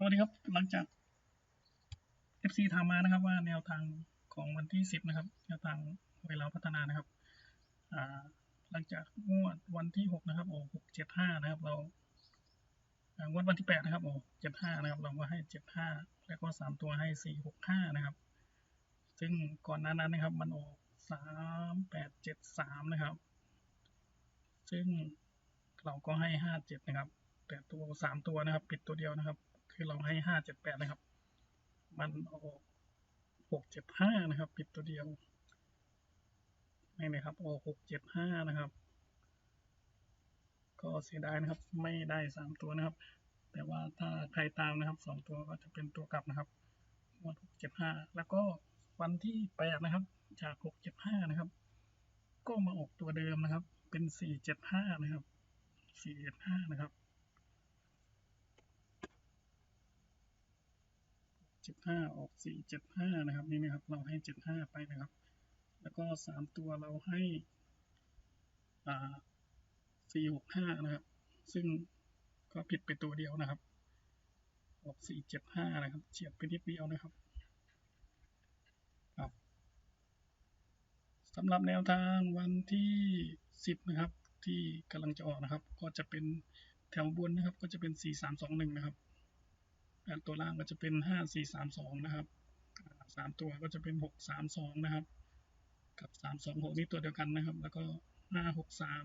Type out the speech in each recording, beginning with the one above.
สวัสดีครับหลังจาก FC ถามมานะครับว่าแนวทางของวันที่ 10 นะครับ แนวทางเวลาพัฒนานะครับหลังจากงวดวันที่ 6 นะครับโอ้6 7 5นะครับ เรางวดวันที่ 8 นะครับโอ้7 5นะครับ เราก็ให้7 5แล้วก็3ตัวให้4 6 5นะครับ ซึ่งก่อนหน้านั้นนะครับ มันออก3 8 7 3นะครับ ซึ่งเราก็ให้5 7นะครับแต่ตัว3ตัวนะครับ ปิดตัวเดียวนะครับ คือเราให้5 7 8นะครับ มันออกหกเจ็ดห้านะครับปิดตัวเดียวนี่นะครับออกหกเจ็ดห้านะครับ ก็เสียดายนะครับไม่ได้สามตัวนะครับ แต่ว่าถ้าใครตามนะครับสองตัวก็จะเป็นตัวกลับนะครับงวดหกเจ็ดห้าแล้วก็วันที่แปดนะครับ จากหกเจ็ดห้านะครับ ก็มาออกตัวเดิมนะครับ เป็นสี่เจ็ดห้านะครับสี่เจ็ดห้านะครับ จ็ดห้าออกสี่เจ็ดห้านะครับนี่นะครับเราให้เจ็ดห้าไปนะครับ แล้วก็สามตัวเราให้อ่าสี่หกห้านะครับ ซึ่งก็ผิดไปตัวเดียวนะครับ ออกสี่เจ็ดห้านะครับเฉียดไปนิดเดียวนะครับครับสำหรับแนวทางวันที่สิบนะครับ ที่กำลังจะออกนะครับ ก็จะเป็นแถวบนนะครับ ก็จะเป็นสี่สามสองหนึ่งนะครับ ตัวล่างก็จะเป็นห้าสี่สามสองนะครับสามตัวก็จะเป็นหกสามสองนะครับ กับสามสองหกนี่ตัวเดียวกันนะครับ แล้วก็ห้าหกสาม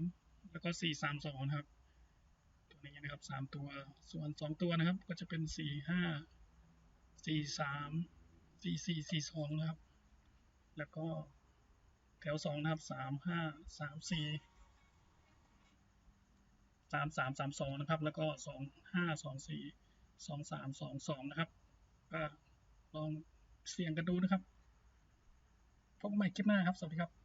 แล้วก็สี่สามสองนะครับ ตัวนี้นะครับสามตัวส่วนสองตัวนะครับ ก็จะเป็นสี่ห้าสี่สามสี่สี่สี่สองนะครับ แล้วก็แถวสองนะครับสามห้าสามสี่สามสามสามสองนะครับ แล้วก็สองห้าสองสี่ สองสามสองสองนะครับก็ลองเสี่ยงกันดูนะครับ พบกันใหม่คลิปหน้าครับ สวัสดีครับ